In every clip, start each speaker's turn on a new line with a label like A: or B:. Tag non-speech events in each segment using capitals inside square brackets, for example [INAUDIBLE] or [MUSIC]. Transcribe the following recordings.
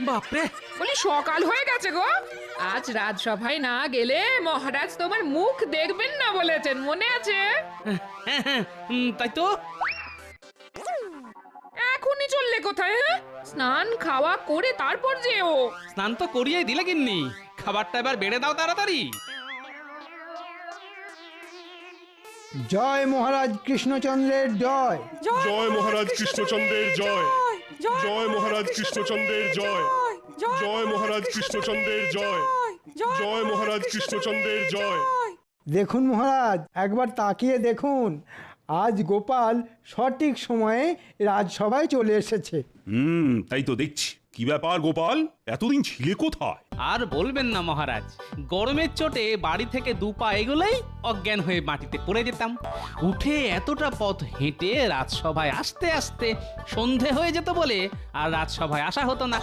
A: বাপরে।
B: বলি সকাল হয়ে গেছে গো। আজ রাজসভায় না গেলে মহারাজ তোমার মুখ দেখবেন না বলেছেন মনে আছে?
A: হ্যাঁ হ্যাঁ তাই তো।
B: এখনই চললে কোথায় হ্যাঁ? স্নান খাওয়া করে তারপর যেও।
A: স্নান তো করিয়ে দিলে গিন্নি। খাবারটা এবার বেড়ে দাও তাড়াতাড়ি।
C: জয় মহারাজ কৃষ্ণচন্দ্রের জয়।
D: জয় মহারাজ কৃষ্ণচন্দ্রের জয়। জয় মহারাজ কৃষ্ণচন্দ্রের জয়। জয়। মহারাজ কৃষ্ণচন্দ্রের জয়। জয়। মহারাজ কৃষ্ণচন্দ্রের জয়।
C: দেখুন মহারাজ একবার তাকিয়ে দেখুন। আজ গোপাল সঠিক সময়ে রাজসভায় চলে এসেছে।
E: হুম তাই তো দেখছি। কি ব্যাপার গোপাল? এতদিন ছিলে কোথায়?
A: আর বলবেন না মহারাজ। গরমের চোটে বাড়ি থেকে দু পা এগোলেই অজ্ঞান হয়ে মাটিতে পড়ে যেতাম। উঠে এতটা পথ হেঁটে রাজসভায় আসতে আসতে সন্ধে হয়ে যেত বলে আর রাজসভায় আসা হতো না।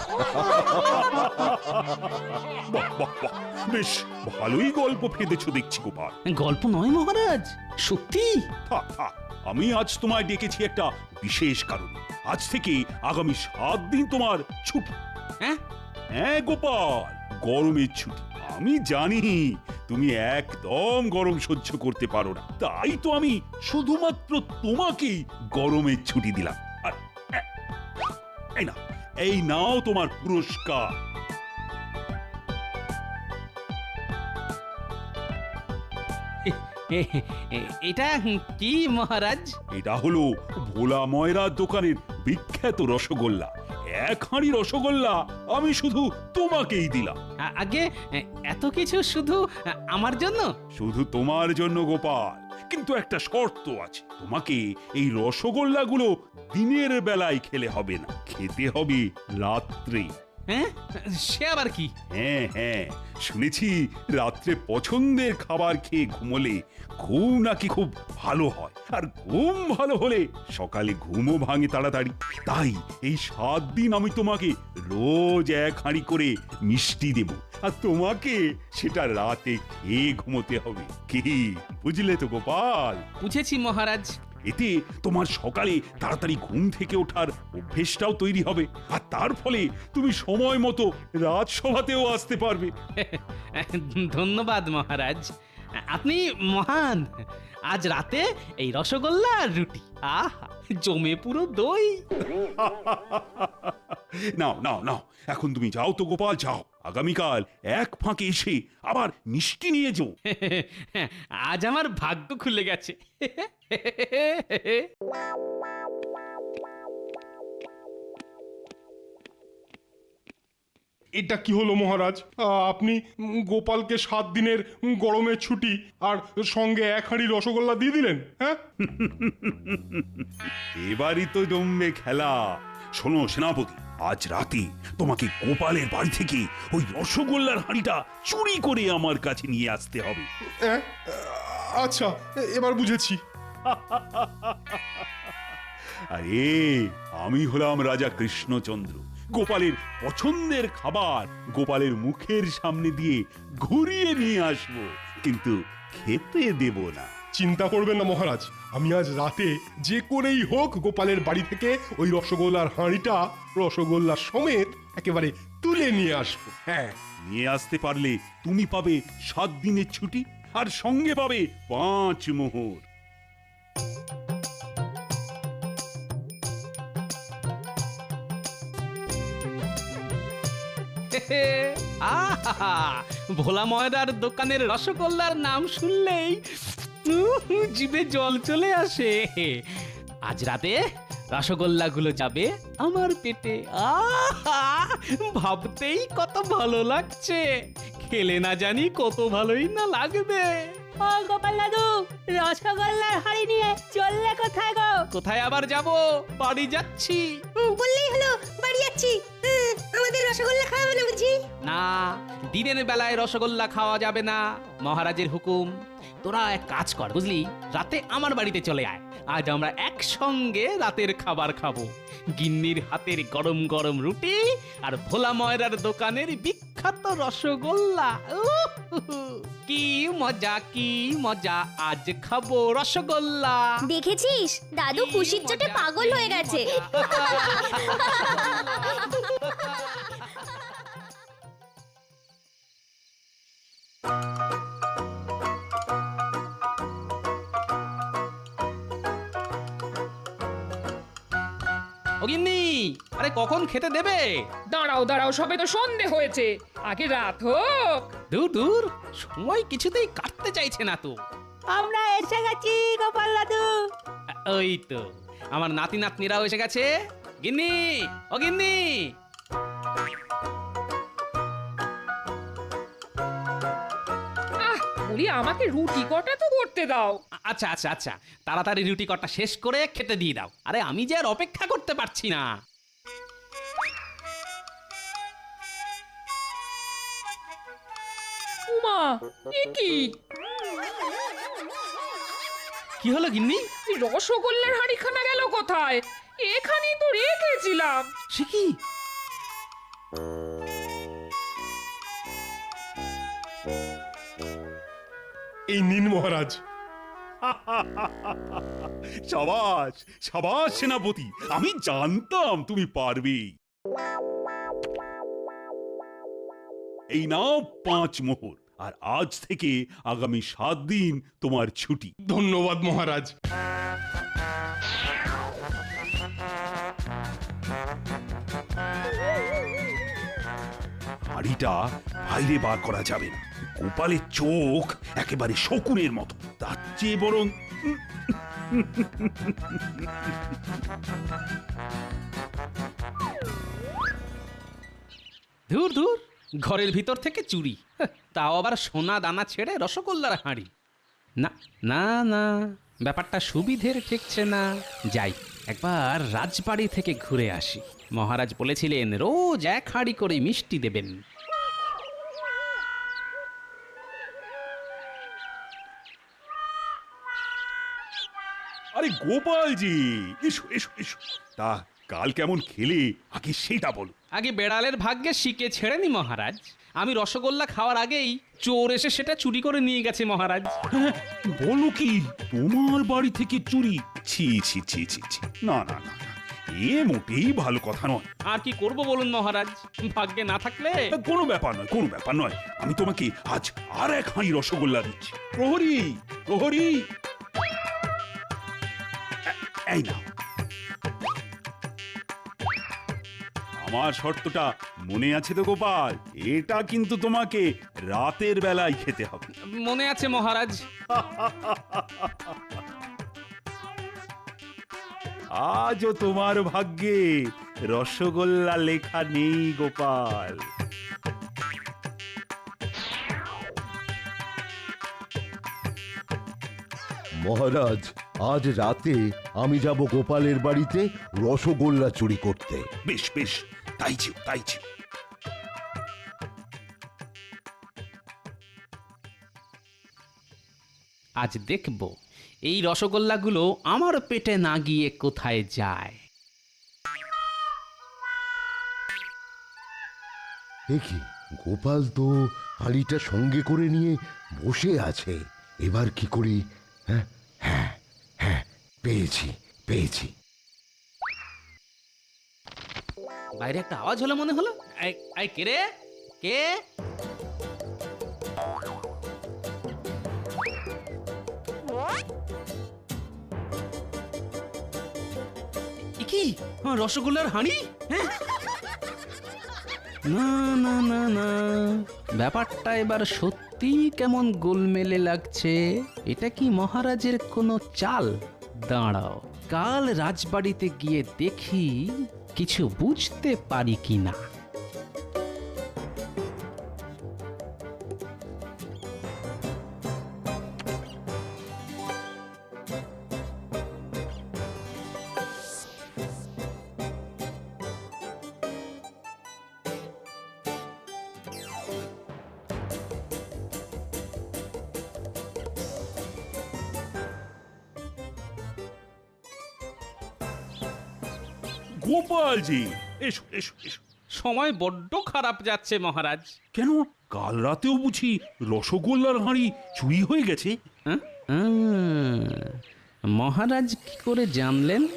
E: বাহ বাহ বাহ। বেশ ভালোই গল্প ফেঁদেছো দেখছি গোপাল।
A: গল্প নয় মহারাজ সত্যি?
E: থাক, থাক। আমি আজ তোমায় ডেকেছি একটা বিশেষ কারণে। আজ থেকে আগামী সাত দিন তোমার ছুটি
A: হ্যাঁ?
E: হ্যাঁ গোপাল গরমের ছুটি। আমি জানি তুমি একদম গরম সহ্য করতে পারো না। তাই তো আমি শুধুমাত্র তোমাকেই গরমের ছুটি দিলাম। আর এই না এই নাও তোমার পুরস্কার।
A: এটা কি মহারাজ?
E: এটা হলো ভোলা ময়রার দোকানের বিখ্যাত রসগোল্লা। এক হাঁড়ি রসগোল্লা আমি শুধু তোমাকেই দিলাম।
A: আ- আগে এ, এত কিছু শুধু আ, আমার জন্য?
E: শুধু তোমার জন্য গোপাল। কিন্তু একটা শর্ত আছে। তোমাকে এই রসগোল্লাগুলো দিনের বেলায় খেলে হবে না। খেতে হবে রাত্রে।
A: হ্যাঁ? সে আবার কি?
E: হ্যাঁ হ্যাঁ শুনেছি রাত্রে পছন্দের খাবার খেয়ে ঘুমোলে ঘুম নাকি খুব ভালো হয়। আর ঘুম ভালো হলে সকালে ঘুমও ভাঙে তাড়াতাড়ি। তাই এই সাত দিন আমি তোমাকে রোজ এক হাঁড়ি করে মিষ্টি দেব। আর তোমাকে সেটা রাতে খেয়ে ঘুমোতে হবে। কি বুঝলে তো গোপাল?
A: বুঝেছি মহারাজ।
E: এতে তোমার সকালে তাড়াতাড়ি ঘুম থেকে ওঠার অভ্যেসটাও তৈরি হবে। আর তার ফলে তুমি সময় মতো রাজসভাতেও আসতে পারবে।
A: ধন্যবাদ মহারাজ। আপনি মহান। আজ রাতে এই রসগোল্লা আর রুটি। আহা জমে পুরো দই। [LAUGHS]
E: নাও নাও নাও। এখন তুমি যাও তো গোপাল যাও। আগামীকাল এক ফাঁকে এসে আবার মিষ্টি নিয়ে যাও [LAUGHS]
A: আজ আমার ভাগ্য খুলে গেছে। [LAUGHS]
D: এটা কি হলো মহারাজ? আ, আপনি উম, গোপালকে সাত দিনের উম, গরমের ছুটি আর সঙ্গে এক হাঁড়ি রসগোল্লা দিয়ে দিলেন হ্যাঁ? [LAUGHS]
E: এবারই তো জমবে খেলা। শোনো সেনাপতি আজ রাতে তোমাকে গোপালের বাড়ি থেকে ওই রসগোল্লার হাঁড়িটা চুরি করে আমার কাছে নিয়ে আসতে হবে?
D: আচ্ছা এবার বুঝেছি
E: আরে আমি হলাম রাজা কৃষ্ণচন্দ্র গোপালের পছন্দের খাবার গোপালের মুখের সামনে দিয়ে ঘুরিয়ে নিয়ে আসব কিন্তু খেতে দেব না
D: চিন্তা করবেন না মহারাজ। আমি আজ রাতে যে করেই হোক গোপালের বাড়ি থেকে ওই রসগোল্লার হাঁড়িটা রসগোল্লা সমেত একেবারে তুলে নিয়ে আসব। হ্যাঁ
E: নিয়ে আসতে পারলে তুমি পাবে সাত দিনের ছুটি আর সঙ্গে পাবে পাঁচ মোহর।
A: আহা ভোলা ময়দার দোকানের রসগোল্লার নাম শুনলেই জিভে জল চলে আসে। আজ রাতে রসগোল্লাগুলো যাবে আমার পেটে। আহা ভাবতেই কত ভালো লাগছে। খেলে না জানি কত ভালোই না লাগবে।
F: ও গোপাল দাদু রসগোল্লার হাড়ি নিয়ে চললে কোথায় গো?
A: কোথায় আবার যাব? বাড়ি যাচ্ছি।
F: বললেই হলো বাড়ি যাচ্ছি। আমাদের রসগোল্লা খাওয়াবে না বুঝি?
A: না দিনের বেলায় রসগোল্লা খাওয়া যাবে না মহারাজের হুকুম। তোরা এক কাজ কর বুঝলি? রাতে আমার বাড়িতে চলে আয়। আজ আমরা একসঙ্গে রাতের খাবার খাব। গিন্নির হাতের গরম গরম রুটি আর ভোলা ময়রার দোকানের বিখ্যাত রসগোল্লা। কি মজা কি মজা আজ খাব রসগোল্লা।
G: দেখেছিস? দাদু খুশির চোটে পাগল হয়ে গেছে। [LAUGHS]
A: কখন খেতে দেবে?
B: দাঁড়াও দাঁড়াও সবে তো সন্ধে হয়েছে। আগে রাত হোক।
A: দূর দূর সময় কিছুতেই কাটতে চাইছে না তো।
F: আমরা এসে গেছি গোপাল দাদু।
A: ওই তো আমার নাতি নাতনিরাও এসে গেছে। গিন্নি ও গিন্নি।
B: আহ বলি আমাকে রুটি কটা তো করতে দাও।
A: আচ্ছা আচ্ছা আচ্ছা তাড়াতাড়ি রুটি কটা শেষ করে খেতে দিয়ে দাও। আরে আমি যে আর অপেক্ষা করতে পারছি না।
B: এ কি
A: কি হলো গিন্নি?
B: এই রসগোল্লার হাঁড়িখানা গেল কোথায়? এখানেই তো রেখেছিলাম।
A: সে কি?
D: এই নিন মহারাজ।
E: সাবাস সাবাস সেনাপতি আমি জানতাম তুমি পারবে। এই নাও পাঁচ মোহর। আর আজ থেকে আগামী সাত দিন তোমার ছুটি।
D: ধন্যবাদ মহারাজ।
E: হাড়িটা বাইরে বার করা যাবে না। গোপালের চোখ একেবারে শকুনের মতো। তার চেয়ে বরং
A: ধুর ধুর ঘরের ভিতর থেকে চুরি। তাও আবার সোনা দানা ছেড়ে রসগোল্লার হাঁড়ি। না না না, ব্যাপারটা সুবিধের ঠেকছে না। যাই, একবার রাজবাড়ি থেকে ঘুরে আসি। মহারাজ বলেছিলেন, রোজ এক হাঁড়ি করে মিষ্টি দেবেন।
E: আরে গোপালজি, এসো এসো এসো। তা কাল কেমন খেলে? আগে সেটা বলো।
A: আগে বেড়ালের ভাগ্যে শিকে ছেড়েনি মহারাজ। আমি রসগোল্লা খাওয়ার আগেই চোর এসে সেটা চুরি করে নিয়ে গেছে মহারাজ।
E: বলো কি তোমার বাড়ি থেকে চুরি? ছি ছি ছি ছি ছি। না না না না। এ মোটেই ভালো কথা নয়।
A: আর কি করব বলুন মহারাজ? ভাগ্যে না থাকলে?
E: কোনো ব্যাপার নয় কোনো ব্যাপার নয়। আমি তোমাকে আজ আর এক হাঁড়ি রসগোল্লা দিচ্ছি। প্রহরী প্রহরী। এ- এই না আমার শর্তটা মনে আছে তো গোপাল? এটা কিন্তু তোমাকে রাতের বেলায় খেতে হবে।
A: মনে আছে মহারাজ।
E: আজও তোমার ভাগ্যে রসগোল্লা লেখা নেই গোপাল।
G: মহারাজ আজ রাতে আমি যাব গোপালের বাড়িতে রসগোল্লা চুরি করতে।
E: বেশ বেশ। তাই ছিল তাই ছিল
A: আজ দেখব এই রসগোল্লাগুলো আমার পেটে না গিয়ে কোথায় যায়।
G: দেখি গোপাল তো হাঁড়িটা সঙ্গে করে নিয়ে বসে আছে। এবার কি করি? হ্যাঁ হ্যাঁ হ্যাঁ পেয়েছি পেয়েছি।
A: বাইরে একটা আওয়াজ হলো মনে হলো? এই কে রে? কে? কি? রসগোল্লার হাঁড়ি? হ্যাঁ? না না না না। ব্যাপারটা এবার সত্যি কেমন গোলমেলে লাগছে? এটা কি মহারাজের কোনো চাল? দাঁড়াও কাল রাজবাড়িতে গিয়ে দেখি কিছু বুঝতে পারি কি না?
E: গোপালজি। এসো এসো এসো।
A: সময় বড্ড খারাপ যাচ্ছে মহারাজ।
E: কেন? কাল রাতেও বুঝি রসগোল্লার হাঁড়ি চুরি হয়ে গেছে।
A: হ্যাঁ? আহ, মহারাজ কি করে জানলেন?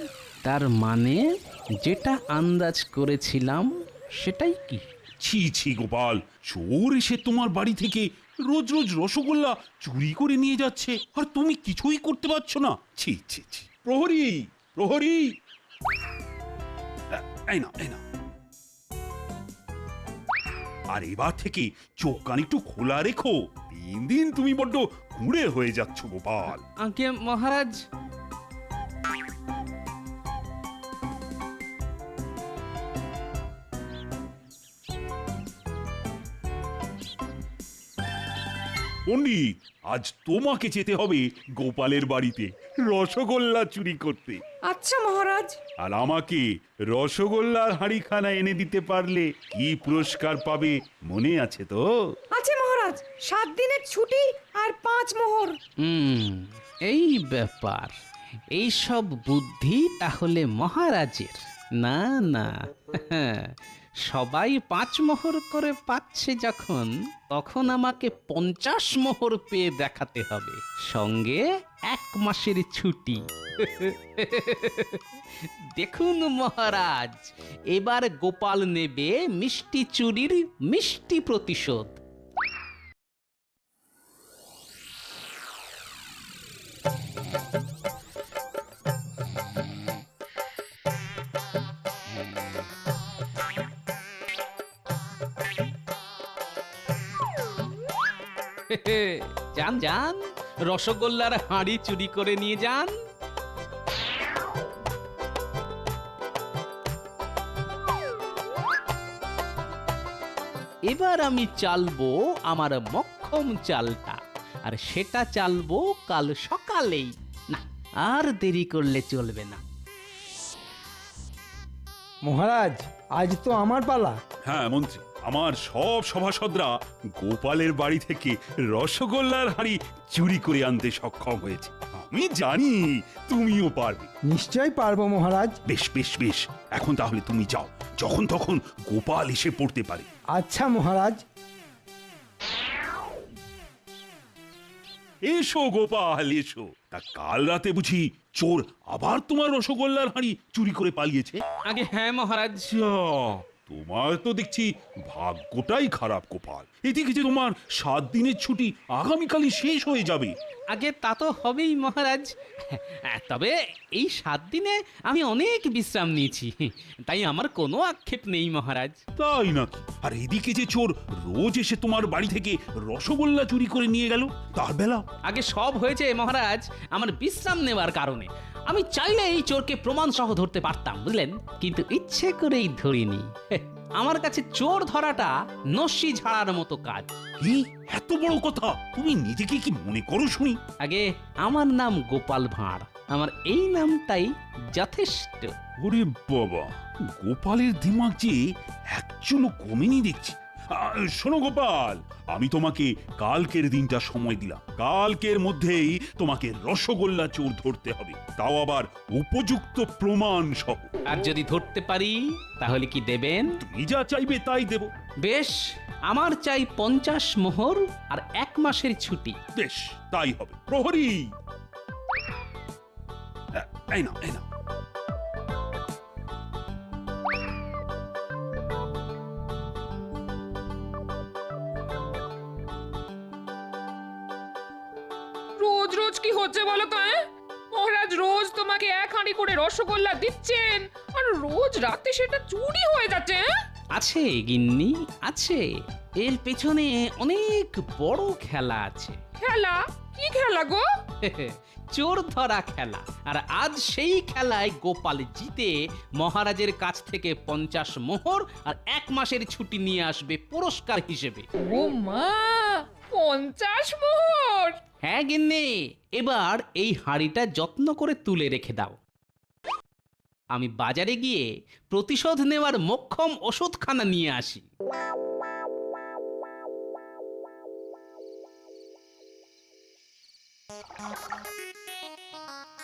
A: তার মানে যেটা আন্দাজ করেছিলাম সেটাই কি?
E: ছি ছি গোপাল। চোর এসে তোমার বাড়ি থেকে রোজ রোজ রসগোল্লা চুরি করে নিয়ে যাচ্ছে আর তুমি কিছুই করতে পারছ না। ছি ছি ছি। প্রহরী প্রহরী। এই না এই না আর এবার থেকে চোখ কান একটু খোলা রেখো। দিন দিন তুমি বড্ড কুড়ে হয়ে যাচ্ছ গোপাল।
A: আগে মহারাজ।
E: পণ্ডিত আজ তোমাকে যেতে হবে গোপালের বাড়িতে। রসগোল্লা চুরি করতে।
H: আচ্ছা মহারাজ।
E: আর আমাকে রসগোল্লার হাঁড়িখানা এনে দিতে পারলে কি পুরস্কার পাবে মনে আছে তো?
H: আছে মহারাজ সাত দিনের ছুটি আর পাঁচ মোহর।
A: হুম এই ব্যাপার। এইসব বুদ্ধি তাহলে মহারাজের। না না সবাই পাঁচ মোহর করে পাচ্ছে যখন, তখন আমাকে পঞ্চাশ মোহর পেয়ে দেখাতে হবে। সঙ্গে এক মাসের ছুটি। [LAUGHS] দেখুন মহারাজ, এবার গোপাল নেবে মিষ্টি চুরির মিষ্টি প্রতিশোধ। [LAUGHS] যান যান। রসগোল্লার হাঁড়ি চুরি করে নিয়ে যান। এবার আমি চালবো আমার মক্ষম চালটা। আর সেটা চালবো কাল সকালেই। না আর দেরি করলে চলবে না।
C: মহারাজ আজ তো আমার পালা।
E: হ্যাঁ মন্ত্রী। আমার সব সভাসদরা গোপালের বাড়ি থেকে রসগোল্লার হাঁড়ি চুরি করে আনতে সক্ষম হয়েছে। আমি জানি তুমিও পারবে।
C: নিশ্চয় পারব মহারাজ।
E: বেশ বেশ বেশ। এখন তাহলে তুমি যাও। যখন তখন গোপাল এসে পড়তে পারে।
C: আচ্ছা মহারাজ।
E: এসো গোপাল এসো। তা কাল রাতে বুঝি চোর আবার তোমার রসগোল্লার হাঁড়ি চুরি করে পালিয়েছে?
A: আগে হ্যাঁ মহারাজ।
E: যা, তোমার তো দেখছি ভাগ্যটাই খারাপ গোপাল। এদিকে যে তোমার সাত দিনের ছুটি আগামীকালই শেষ হয়ে যাবে।
A: আগে তা তো হবেই মহারাজ। তবে এই সাত দিনে আমি অনেক বিশ্রাম নিয়েছি। তাই আমার কোনো আক্ষেপ নেই মহারাজ।
E: তাই নাকি আর এদিকে যে চোর রোজ এসে তোমার বাড়ি থেকে রসগোল্লা চুরি করে নিয়ে গেল তার বেলা?
A: আগে সব হয়েছে মহারাজ আমার বিশ্রাম নেওয়ার কারণে। আমি চাইলে এই চোরকে প্রমাণ সহ ধরতে পারতাম বুঝলেন? কিন্তু ইচ্ছে করেই ধরিনি। [LAUGHS] আমার কাছে চোর ধরাটা নস্যি ঝাড়ার মতো কাজ।
E: কি? এত বড় কথা? তুমি নিজেকে কি মনে করো শুনি?
A: আগে আমার নাম গোপাল ভাঁড়। আমার এই নামটাই যথেষ্ট।
E: ওরে বাবা গোপালের দিমাগ যে একচুলো কমেনি দেখছি। আহ, শোনো গোপাল আমি তোমাকে কালকের দিনটা সময় দিলাম। কালকের মধ্যেই তোমাকে রসগোল্লা চোর ধরতে হবে। তাও আবার উপযুক্ত প্রমাণ সহ।
A: আর যদি ধরতে পারি তাহলে কি দেবেন?
E: তুমি যা চাইবে তাই দেব।
A: বেশ আমার চাই পঞ্চাশ মোহর আর এক মাসের ছুটি।
E: বেশ তাই হবে। প্রহরী! আহ, এই না এই না
B: হচ্ছে বলো তো হ্যাঁ? মহারাজ রোজ তোমাকে এক হাঁড়ি করে রসগোল্লা দিচ্ছেন আর রোজ রাতে সেটা চুরি হয়ে যাচ্ছে হ্যাঁ?
A: আছে গিন্নি আছে। এর পেছনে অনেক বড় খেলা আছে।
B: খেলা? কি খেলা গো? [LAUGHS]
A: চোর ধরা খেলা। আর আজ সেই খেলায় গোপাল জিতে মহারাজের কাছ থেকে পঞ্চাশ মোহর আর এক মাসের ছুটি নিয়ে আসবে পুরস্কার হিসেবে।
B: ও মা! পঞ্চাশ মোহর।
A: হ্যাঁ গিন্নি। এবার এই হাঁড়িটা যত্ন করে তুলে রেখে দাও। আমি বাজারে গিয়ে প্রতিশোধ নেওয়ার মোক্ষম ওষুধখানা নিয়ে আসি।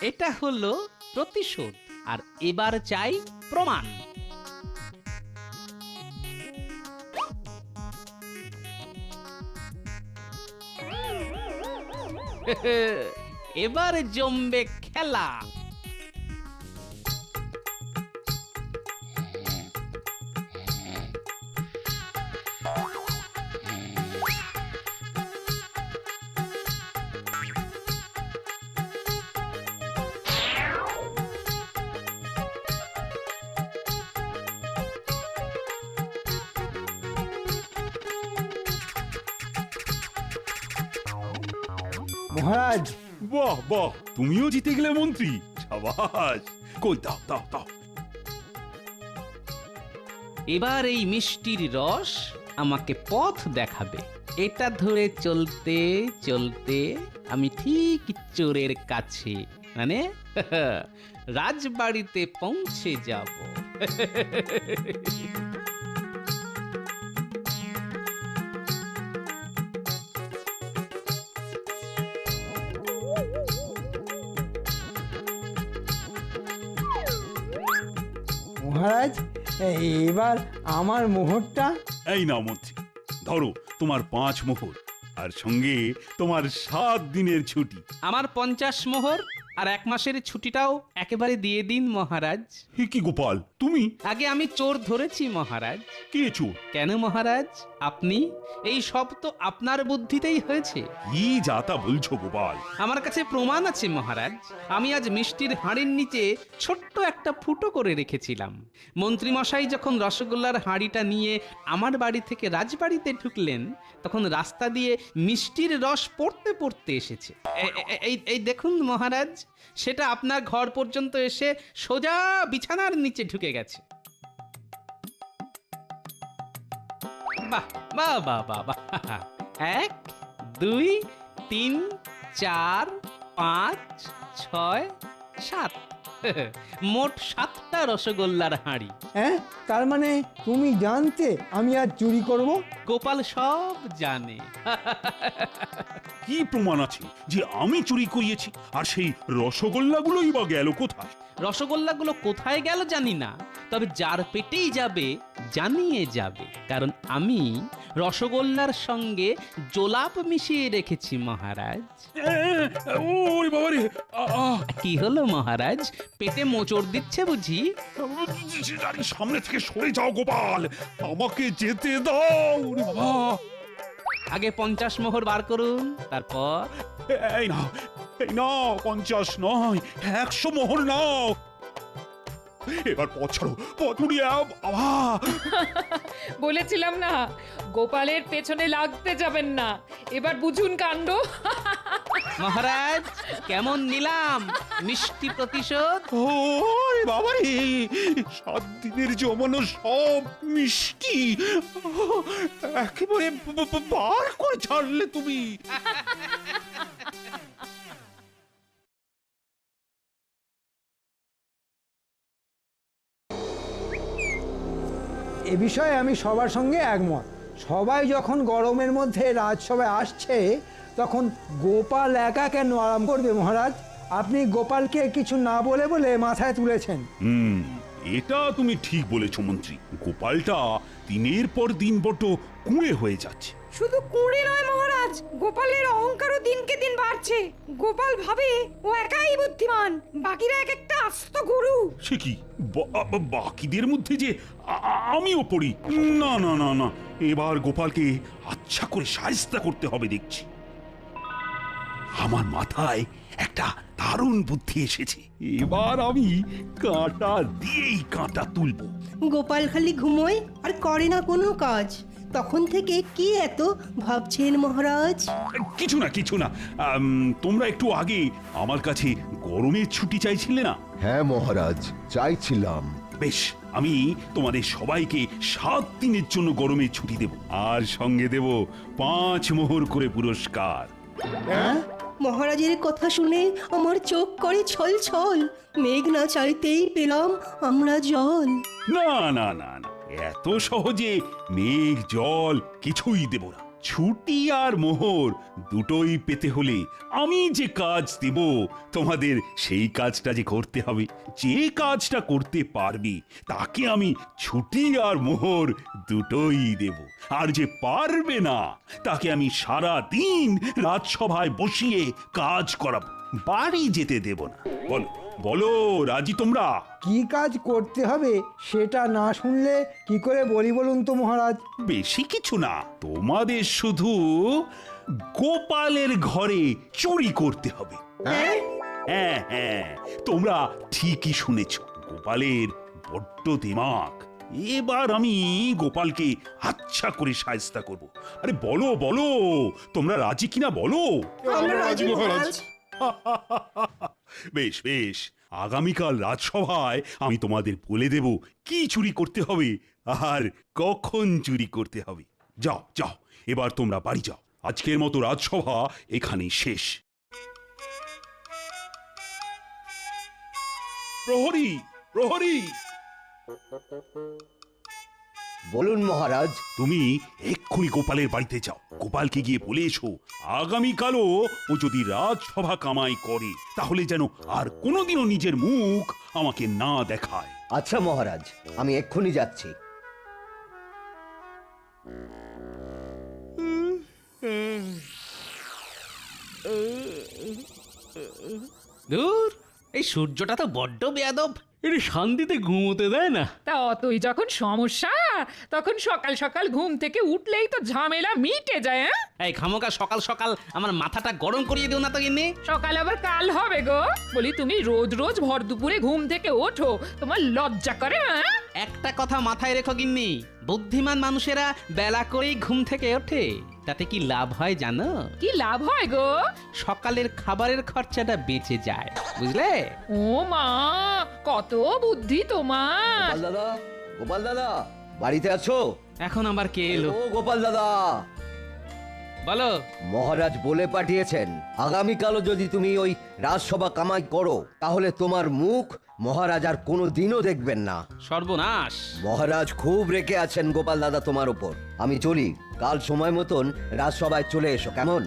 A: এটা হলো প্রতিশোধ, আর এবার চাই প্রমাণ। [LAUGHS] এবার জমবে খেলা।
C: মহারাজ।
E: বাহ বাহ তুমিও জিতে গেলে মন্ত্রী। সাবাস। কই দাও দাও দাও।
A: এবার এই মিষ্টির রস আমাকে পথ দেখাবে। এটা ধরে চলতে চলতে আমি ঠিক চোরের কাছে মানে [LAUGHS] রাজবাড়িতে পৌঁছে যাব। [LAUGHS]
C: এবার আমার মোহরটা
E: এই নাও মন্ত্রী ধরো তোমার পাঁচ মোহর আর সঙ্গে তোমার সাত দিনের ছুটি।
A: আমার পঞ্চাশ মোহর আর এক মাসের ছুটিটাও একেবারে দিয়ে দিন মহারাজ।
E: হে কি গোপাল তুমি?
A: আগে আমি চোর ধরেছি মহারাজ।
E: কে চোর?
A: কেন মহারাজ? আপনি? এই সব তো আপনার বুদ্ধিতেই হয়েছে।
E: কি যাতা বলছো গোপাল?
A: আমার কাছে প্রমাণ আছে মহারাজ। আমি আজ মিষ্টির হাঁড়ির নিচে ছোট্ট একটা ফুটো করে রেখেছিলাম। মন্ত্রীমশাই যখন রসগোল্লার হাঁড়িটা নিয়ে আমার বাড়ি থেকে রাজবাড়িতে ঢুকলেন তখন রাস্তা দিয়ে মিষ্টির রস পড়তে পড়তে এসেছে। এ- এ- এই এই দেখুন মহারাজ সেটা আপনার ঘর পর্যন্ত এসে সোজা বিছানার নিচে ঢুকে গেছে। বাহ বাহ বাহ বাহ এক, দুই, তিন, চার, পাঁচ, ছয়, সাত। [LAUGHS] মোট সাতটা রসগোল্লার হাঁড়ি।
C: হ্যাঁ? তার মানে তুমি জানতে আমি আজ চুরি করব?
A: গোপাল সব জানে।
E: কি প্রমাণ আছে যে আমি চুরি করিয়েছি? আর সেই রসগোল্লাগুলোই বা গেল কোথায়?
A: রসগোল্লাগুলো কোথায় গেল জানি না তবে যার পেটেই যাবে জানিয়ে যাবে। কারণ আমি রসগোল্লার সঙ্গে জোলাপ মিশিয়ে রেখেছি মহারাজ।
E: ওরে বাবা রে
A: কি হলো মহারাজ? পেটে মোচড় দিচ্ছে বুঝি?
E: সামনে থেকে সরে যাও গোপাল। আমাকে যেতে দাও ওরে বাবা।
A: আগে পঞ্চাশ মোহর বার করুন তারপর
E: এই নাও এই নাও পঞ্চাশ নয় একশো মোহর নাও। এবার পথ ছাড়ো পথ [LAUGHS]
B: বলেছিলাম না গোপালের পেছনে লাগতে যাবেন না। এবার বুঝুন কাণ্ড। [LAUGHS]
A: মহারাজ কেমন নিলাম? মিষ্টি প্রতিশোধ?
E: ওরে বাবা রে সাত দিনের জমানো সব মিষ্টি। একেবারে বার করে ছাড়লে তুমি। [LAUGHS]
C: এ বিষয়ে আমি সবার সঙ্গে একমত। সবাই যখন গরমের মধ্যে রাজসভায় আসছে, তখন গোপাল একা কেন আরাম করবে মহারাজ? আপনি গোপালকে কিছু না বলে বলে মাথায় তুলেছেন।
E: হুম, এটা তুমি ঠিক বলেছ মন্ত্রী। গোপালটা দিনের পর দিন বড্ড কুঁড়ে হয়ে যাচ্ছে।
H: শুধু কুঁড়ে নয় মহারাজ। গোপালের অহংকারও দিনকে দিন বাড়ছে। গোপাল ভাবে ও একাই বুদ্ধিমান। বাকিরা এক একটা আস্ত গুরু।
E: সে কি? বা- বা- বাকিদের মধ্যে যে আ- আ- আমিও পড়ি? না না না না। এবার গোপালকে আচ্ছা করে সাহিস্তা করতে হবে দেখছি। আমার মাথায় একটা দারুণ বুদ্ধি এসেছে। এবার আমি কাঁটা দিয়েই কাঁটা তুলবো।
F: গোপাল খালি ঘুমোয় আর করে না কোনো কাজ। তখন থেকে কি এত ভাবছেন মহারাজ?
E: কিছু না কিছু না। আম, তোমরা একটু আগে আমার কাছে গরমের ছুটি চাইছিলে না?
G: হ্যাঁ মহারাজ চাইছিলাম।
E: বেশ আমি তোমাদের সবাইকে সাত দিনের জন্য গরমের ছুটি দেব আর সঙ্গে দেব পাঁচ মোহর করে পুরস্কার।
F: মহারাজের কথা শুনে আমার চোখ করে ছল ছল মেঘ না চাইতেই পেলাম আমরা জল।
E: না না না না এত সহজে মেঘ, জল কিছুই দেব না। ছুটি আর মোহর দুটোই পেতে হলে আমি যে কাজ দেব, তোমাদের সেই কাজটা যে করতে হবে, যে কাজটা করতে পারবে, তাকে আমি ছুটি আর মোহর দুটোই দেব। আর যে পারবে না, তাকে আমি সারা দিন রাজসভায় বসিয়ে কাজ করাবো। বাড়ি যেতে দেব না। বলো। বলো রাজি তোমরা?
C: কি কাজ করতে হবে সেটা না শুনলে কি করে বলি বলুন তো মহারাজ?
E: বেশি কিছু না তোমাদের শুধু গোপালের ঘরে চুরি করতে হবে। হ্যাঁ? হ্যাঁ তোমরা ঠিকই শুনেছ গোপালের বড্ড দিমাগ। এবার আমি গোপালকে আচ্ছা করে সায়স্তা করব। আরে বলো বলো তোমরা রাজি কিনা বলো?
D: আমরা রাজি মহারাজ। [LAUGHS]
E: বেশ বেশ। আগামীকাল রাজসভায় আমি তোমাদের বলে দেব কি চুরি করতে হবে আর কখন চুরি করতে হবে। যাও যাও, এবার তোমরা বাড়ি যাও। আজকের মতো রাজসভা এখানেই শেষ। প্রহরী প্রহরী!
G: বলুন মহারাজ।
E: তুমি এক্ষুনি গোপালের বাড়িতে যাও। গোপালকে গিয়ে বলে এসো আগামীকালও ও যদি রাজসভা কামাই করে তাহলে যেন আর কোনোদিনও নিজের মুখ আমাকে না দেখায়।
G: আচ্ছা মহারাজ আমি এক্ষুনি যাচ্ছি।
A: দূর এই সূর্যটা তো বড্ড বেয়াদব। এটা শান্তিতে ঘুমোতে দেয় না।
B: তা অতই যখন সমস্যা তখন সকাল সকাল ঘুম থেকে উঠলেই তো ঝামেলা মিটে যায় হ্যাঁ?
A: এই খামোকা সকাল সকাল আমার মাথাটা গরম করিয়ে দিও না তো গিন্নি।
B: সকাল আবার কাল হবে গো। বলি তুমি রোজ রোজ ভর দুপুরে ঘুম থেকে ওঠো তোমার লজ্জা করে হ্যাঁ?
A: একটা কথা মাথায় রেখো গিন্নি বুদ্ধিমান মানুষেরা বেলা করেই ঘুম থেকে ওঠে তাতে কি লাভ হয় জানো?
B: কি লাভ হয় গো?
A: সকালের খাবারের খরচাটা বেঁচে যায় বুঝলে?
B: ও মা কত বুদ্ধি তোমার।
G: গোপাল দাদা গোপাল দাদা বাড়িতে আছো?
A: এখন আবার কে এলো?
G: ও গোপাল দাদা।
A: বলো।
G: মহারাজ বলে পাঠিয়েছেন আগামীকালও যদি তুমি ওই রাজসভা কামাই করো তাহলে তোমার মুখ মহারাজ আর কোনো দিনও দেখবেন না।
A: সর্বনাশ।
G: মহারাজ খুব রেখে আছেন গোপাল দাদা তোমার উপর। আমি চলি কাল সময় মতন রাজসভায় চলে এসো কেমন?